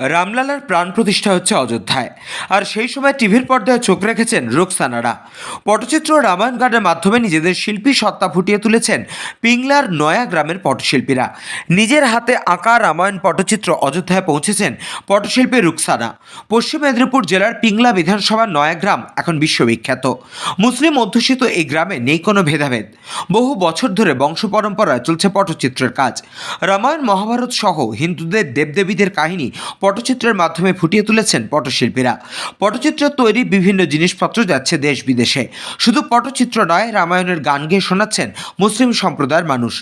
রামলালার প্রাণ প্রতিষ্ঠা হচ্ছে অযোধ্যায়। আর সেই সময় টিভির পর্দায় চোখ রেখেছেন রোকসানারা। পটচিত্র রামায়ণ গানের মাধ্যমে নিজেদের শিল্পী সত্তা ফুটিয়ে তুলেছেন পিংলার নয়া গ্রামের পটশিল্পীরা। নিজের হাতে আঁকা রামায়ণ পটচিত্র অযোধ্যায় পৌঁছেছেন পটশিল্পী রুকসানা। পশ্চিম মেদিনীপুর জেলার পিংলা বিধানসভার নয়া গ্রাম এখন বিশ্ববিখ্যাত। মুসলিম অধ্যুষিত এই গ্রামে নেই কোনো ভেদাভেদ। বহু বছর ধরে বংশ পরম্পরায় চলছে পটচিত্রের কাজ। রামায়ণ মহাভারত সহ হিন্দুদের দেবদেবীদের কাহিনী পটচিত্রের মাধ্যমে ফুটিয়ে তুলেছেন পটশিল্পীরা। পটচিত্র তৈরি বিভিন্ন জিনিসপত্র যাচ্ছে দেশ বিদেশে। শুধু পটচিত্র নয়, রামায়ণের গান গেয়ে শোনাচ্ছেন মুসলিম সম্প্রদায়ের মানুষ।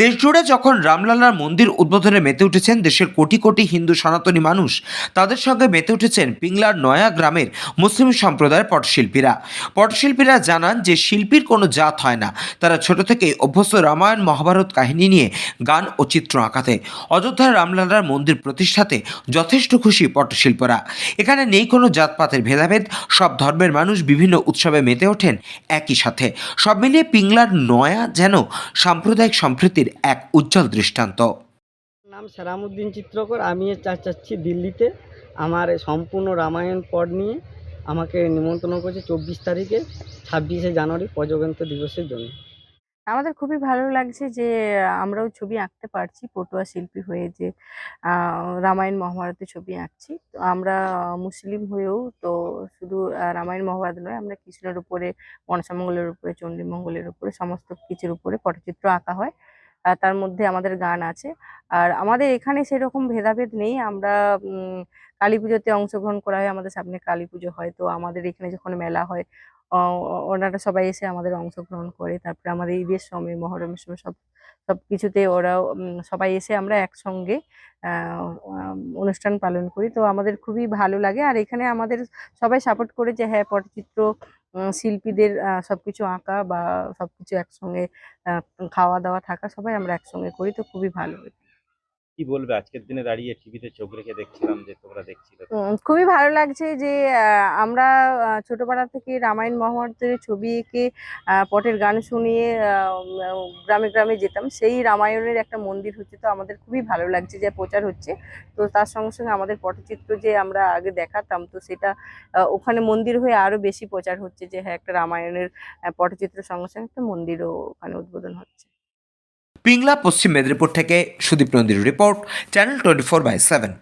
দেশজুড়ে যখন রামলালার মন্দির উদ্বোধনে মেতে উঠেছেন দেশের কোটি কোটি হিন্দু সনাতনী মানুষ, তাদের সঙ্গে মেতে উঠেছেন পিংলার নয়া গ্রামের মুসলিম সম্প্রদায়ের পটশিল্পীরা। পটশিল্পীরা জানান যে শিল্পীর কোনো জাত হয় না। তারা ছোট থেকেই অভ্যস্ত রামায়ণ মহাভারত কাহিনী নিয়ে গান ও চিত্র আঁকাতে। অযোধ্যার রামলালার মন্দির প্রতিষ্ঠাতে যথেষ্ট খুশি পটশিল্পরা এখানে নেই কোনো জাতপাতের ভেদাভেদ, সব ধর্মের মানুষ বিভিন্ন উৎসবে মেতে ওঠেন একই সাথে। সব মিলিয়ে পিংলার নয়া যেন সাম্প্রদায়িক সম্প্রীতির এক উজ্জ্বল দৃষ্টান্ত। নাম সেরামুদ্দিন চিত্রকর, আমি চাচ্ছি দিল্লিতে। আমার সম্পূর্ণ রামায়ণ পড নিয়ে আমাকে নিমন্ত্রণ করেছে চব্বিশ তারিখে, ছাব্বিশে জানুয়ারি প্রজাতন্ত্র দিবসের জন্য। আমাদের খুবই ভালো লাগছে যে, আমরাও ছবি আঁকতে পারছি। পটুয়া শিল্পী হয়ে যে রামায়ণ মহাভারতের ছবি আঁকছি। তো আমরা মুসলিম হয়েও তো শুধু রামায়ণ মহাভারত নয়, আমরা কৃষ্ণের উপরে, মনসামঙ্গলের উপরে, চণ্ডীমঙ্গলের উপরে, সমস্ত কিছুর উপরে পটচিত্র আঁকা হয়। তার মধ্যে আমাদের গান আছে। আর আমাদের এখানে সেরকম ভেদাভেদ নেই। আমরা কালী পুজোতে অংশগ্রহণ করা হয়, আমাদের সামনে কালী পুজো হয়। তো আমাদের এখানে যখন মেলা হয় ওনারা সবাই এসে আমাদের অংশগ্রহণ করে। তারপরে আমাদের ঈদের সময় মহরমের সময় সব সব কিছুতে ওরাও সবাই এসে আমরা একসঙ্গে অনুষ্ঠান পালন করি। তো আমাদের খুবই ভালো লাগে। আর এখানে আমাদের সবাই সাপোর্ট করে যে হ্যাঁ পটচিত্র শিল্পীদের সব কিছু আঁকা বা সব কিছু একসঙ্গে খাওয়া দাওয়া থাকা সবাই আমরা একসঙ্গে করি। তো খুবই ভালো কি বলবে? আজকের দিনে দাঁড়িয়ে টিভিতে চোখ রেখে দেখছিলাম যে তোমরা দেখছিলে। খুবই ভালো লাগছে যে আমরা ছোটবেলা থেকে রামায়ণ মহাভারতের ছবি এঁকে পটের গান শুনিয়ে গ্রামে গ্রামে যেতাম, সেই রামায়ণের একটা মন্দির হচ্ছে তো আমাদের খুবই ভালো লাগছে যে প্রচার হচ্ছে। তো তার সঙ্গে সঙ্গে আমাদের পটচিত্র যে আমরা আগে দেখাতাম, তো সেটা ওখানে মন্দির হয়ে আরও বেশি প্রচার হচ্ছে যে হ্যাঁ একটা রামায়ণের পটচিত্র সঙ্গে সঙ্গে একটা মন্দিরও ওখানে উদ্বোধন হচ্ছে। পিংলা পশ্চিম মেদিনীপুর থেকে Sudip নন্দীর report channel twenty four by seven